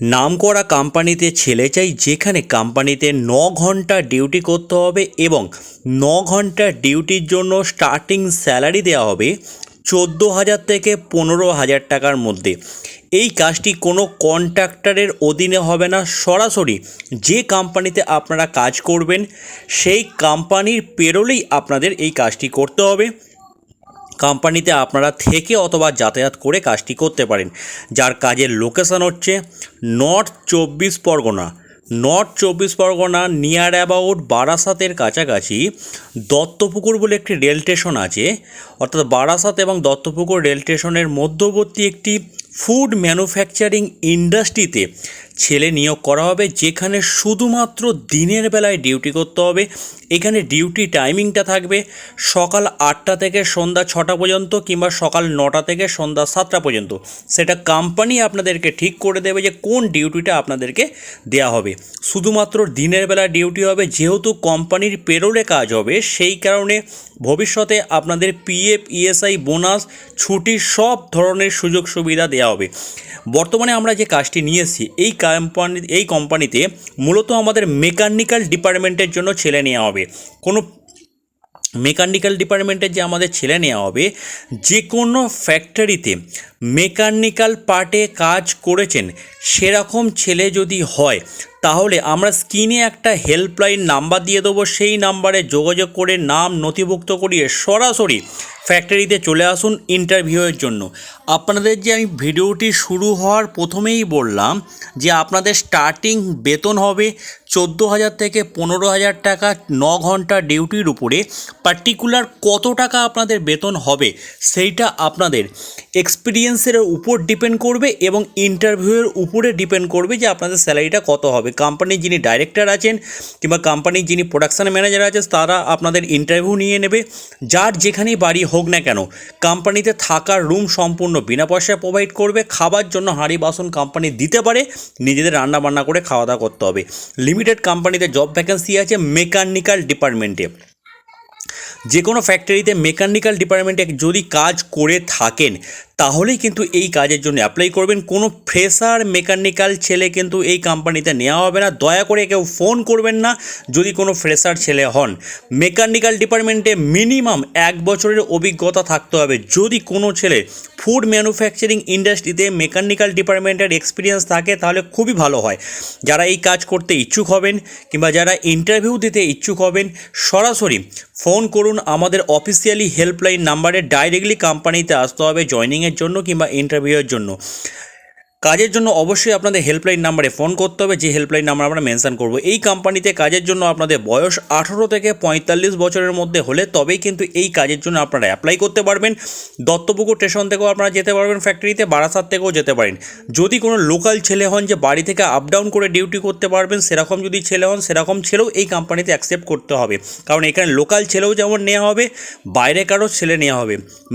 নামকরা কোম্পানিতে ছেলে চাই, যেখানে কোম্পানিতে ন ঘণ্টা ডিউটি করতে হবে এবং ন ঘণ্টা ডিউটির জন্য স্টার্টিং স্যালারি দেওয়া হবে চোদ্দ হাজার থেকে পনেরো হাজার টাকার মধ্যে। এই কাজটি কোনো কন্ট্রাক্টরের অধীনে হবে না, সরাসরি যে কোম্পানিতে আপনারা কাজ করবেন, সেই কোম্পানির পেরোলেই আপনাদের এই কাজটি করতে হবে। কোম্পানিতে আপনারা থেকে অথবা যাতায়াত করে কাজটি করতে পারেন। যার কাজের লোকেশন হচ্ছে নর্থ চব্বিশ পরগনা। নর্থ চব্বিশ পরগনা, নিয়ার অ্যাবাউট বারাসাতের কাছাকাছি দত্তপুকুর বলে একটি রেল স্টেশন আছে। অর্থাৎ বারাসাত এবং দত্তপুকুর রেল স্টেশনের মধ্যবর্তী একটি ফুড ম্যানুফ্যাকচারিং ইন্ডাস্ট্রিতে ছেলে নিয়োগ করা হবে, যেখানে শুধুমাত্র দিনের বেলায় ডিউটি করতে হবে। এখানে ডিউটি টাইমিংটা থাকবে সকাল আটটা থেকে সন্ধ্যা ছটা পর্যন্ত কিংবা সকাল নটা থেকে সন্ধ্যা সাতটা পর্যন্ত। সেটা কোম্পানি আপনাদেরকে ঠিক করে দেবে যে কোন ডিউটিটা আপনাদেরকে দেওয়া হবে। শুধুমাত্র দিনের বেলা ডিউটি হবে, যেহেতু কোম্পানির পেরোলে কাজ হবে, সেই কারণে ভবিষ্যতে আপনাদের পিএফ ইএসআই বোনাস ছুটি সব ধরনের সুযোগ সুবিধা দেওয়া হবে। বর্তমানে আমরা যে কাজটি নিয়ে এসেছি এই কোম্পানি এই কোম্পানিতে মূলত আমাদের মেকানিক্যাল ডিপার্টমেন্টের জন্য ছেলে নেওয়া হবে। কোনো মেকানিক্যাল ডিপার্টমেন্টের যে আমাদের ছেলে নেওয়া হবে যে কোনো ফ্যাক্টরিতে মেকানিক্যাল পার্টে কাজ করেছেন, সেরকম ছেলে যদি হয়, তাহলে আমরা স্ক্রিনে একটা হেল্পলাইন নাম্বার দিয়ে দেবো, সেই নাম্বারে যোগাযোগ করে নাম নথিভুক্ত করিয়ে সরাসরি ফ্যাক্টরিতে চলে আসুন ইন্টারভিউয়ের জন্য। আপনাদের যে আমি ভিডিওটি শুরু হওয়ার প্রথমেই বললাম যে আপনাদের স্টার্টিং বেতন হবে চোদ্দ হাজার থেকে পনেরো হাজার টাকা ন ঘণ্টা ডিউটির উপরে। পার্টিকুলার কত টাকা আপনাদের বেতন হবে সেইটা আপনাদের এক্সপিরিয়েন্সের উপর ডিপেন্ড করবে এবং ইন্টারভিউয়ের উপরে ডিপেন্ড করবে যে আপনাদের স্যালারিটা কত হবে। কোম্পানির যিনি ডাইরেক্টর আছেন কিংবা কোম্পানির যিনি প্রোডাকশান ম্যানেজার আছেন, তারা আপনাদের ইন্টারভিউ নিয়ে নেবে। যার যেখানেই বাড়ি হোক না কেন কোম্পানিতে থাকার রুম সম্পূর্ণ বিনা পয়সায় প্রোভাইড করবে, খাবার জন্য হাঁড়ি, বাসন কোম্পানি দিতে পারে, নিজেদের রান্না বান্না করে খাওয়া দাওয়া করতে হবে। লিমিটেড কোম্পানিতে জব ভ্যাকেন্সি আছে মেকানিক্যাল ডিপার্টমেন্টে যে কোনো ফ্যাক্টরিতে মেকানিক্যাল ডিপার্টমেন্টে যদি কাজ করে থাকেন তাহলেই কিন্তু এই কাজের জন্য অ্যাপ্লাই করবেন। কোনো ফ্রেশার মেকানিক্যাল ছেলে কিন্তু এই কোম্পানিতে নেওয়া হবে না। দয়া করে কেউ ফোন করবেন না যদি কোনো ফ্রেশার ছেলে হন। মেকানিক্যাল ডিপার্টমেন্টে মিনিমাম এক বছরের অভিজ্ঞতা থাকতে হবে। যদি কোনো ছেলে ফুড ম্যানুফ্যাকচারিং ইন্ডাস্ট্রিতে মেকানিক্যাল ডিপার্টমেন্টের এক্সপিরিয়েন্স থাকে, তাহলে খুবই ভালো হয়। যারা এই কাজ করতে ইচ্ছুক হবেন কিংবা যারা ইন্টারভিউ দিতে ইচ্ছুক হবেন, সরাসরি ফোন করুন। আমাদের অফিসিয়ালি হেল্পলাইন নাম্বারে ডাইরেক্টলি কোম্পানিতে আসতে হবে। জয়নিংয়ের জন্য কিংবা ইন্টারভিউয়ের জন্য। কাজের জন্য অবশ্যই আপনাদের হেল্পলাইন নাম্বারে ফোন করতে হবে, যে হেল্পলাইন নাম্বার আমরা মেনশন করব। এই কোম্পানিতে কাজের জন্য আপনাদের বয়স আঠারো থেকে পঁয়তাল্লিশ বছরের মধ্যে হলে তবেই কিন্তু এই কাজের জন্য আপনারা অ্যাপ্লাই করতে পারবেন। দত্তপুকুর স্টেশন থেকেও আপনারা যেতে পারবেন ফ্যাক্টরিতে বারাসাত থেকেও যেতে পারেন। যদি কোনো লোকাল ছেলে হন যে বাড়ি থেকে আপ ডাউন করে ডিউটি করতে পারবেন, সেরকম যদি ছেলে হন, সেরকম ছেলেও এই কোম্পানিতে অ্যাকসেপ্ট করতে হবে। কারণ এখানে লোকাল ছেলেও যেমন নেওয়া হবে, বাইরে কারও ছেলে নেওয়া হবে।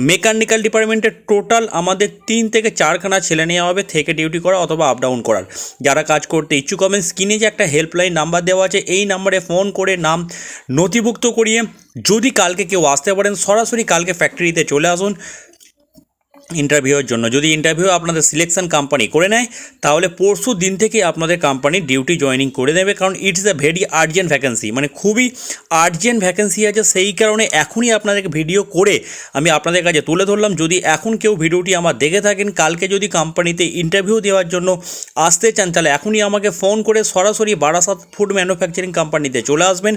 মেকানিক্যাল ডিপার্টমেন্টের টোটাল আমাদের তিন থেকে চারখানা ছেলে নেওয়া হবে, থেকে ডিউটি করা অথবা আপ ডাউন করার। যারা কাজ করতে ইচ্ছুক হবেন স্ক্রিনে যে একটা হেল্পলাইন নাম্বার দেওয়া আছে, এই নাম্বারে ফোন করে নাম নথিভুক্ত করিয়ে যদি কালকে কেউ আসতে পারেন, সরাসরি কালকে ফ্যাক্টরিতে চলে আসুন। ইন্টারভিউয়ের জন্য। যদি ইন্টারভিউ আপনাদের সিলেকশন কোম্পানি করে নেয়, তাহলে পরশু দিন থেকে আপনাদের কোম্পানি ডিউটি জয়েনিং করে দেবে, কারণ it's a very urgent vacancy মানে খুবই আর্জেন্ট ভ্যাকেন্সি আছে, সেই কারণে এখনই আপনাদেরকে ভিডিও করে আমি আপনাদের কাছে তুলে ধরলাম। যদি এখন কেউ ভিডিওটি আমার দেখে থাকেন, কালকে যদি কোম্পানিতে ইন্টারভিউ দেওয়ার জন্য আসতে চান, তাহলে এখনই আমাকে ফোন করে সরাসরি বারাসাত ফুড ম্যানুফ্যাকচারিং কোম্পানিতে চলে আসবেন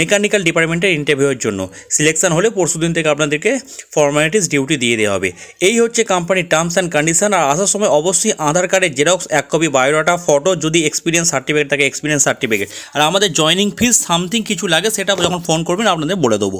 মেকানিক্যাল ডিপার্টমেন্টের ইন্টারভিউয়ের জন্য। সিলেকশন হলে পরশু দিন থেকে আপনাদেরকে ফর্মালিটিস ডিউটি দিয়ে দেওয়া হবে। এই হচ্ছে কোম্পানির টার্মস অ্যান্ড কন্ডিশন আর আসার সময় অবশ্যই আধার কার্ডের জেরক্স এক কপি বায়োডাটা ফটো যদি এক্সপিরিয়েন্স সার্টিফিকেট থাকে এক্সপিরিয়েন্স সার্টিফিকেট আর আমাদের জয়নিং ফিস সামথিং কিছু লাগে, সেটা যখন ফোন করবেন, আপনাদের বলে দেবো।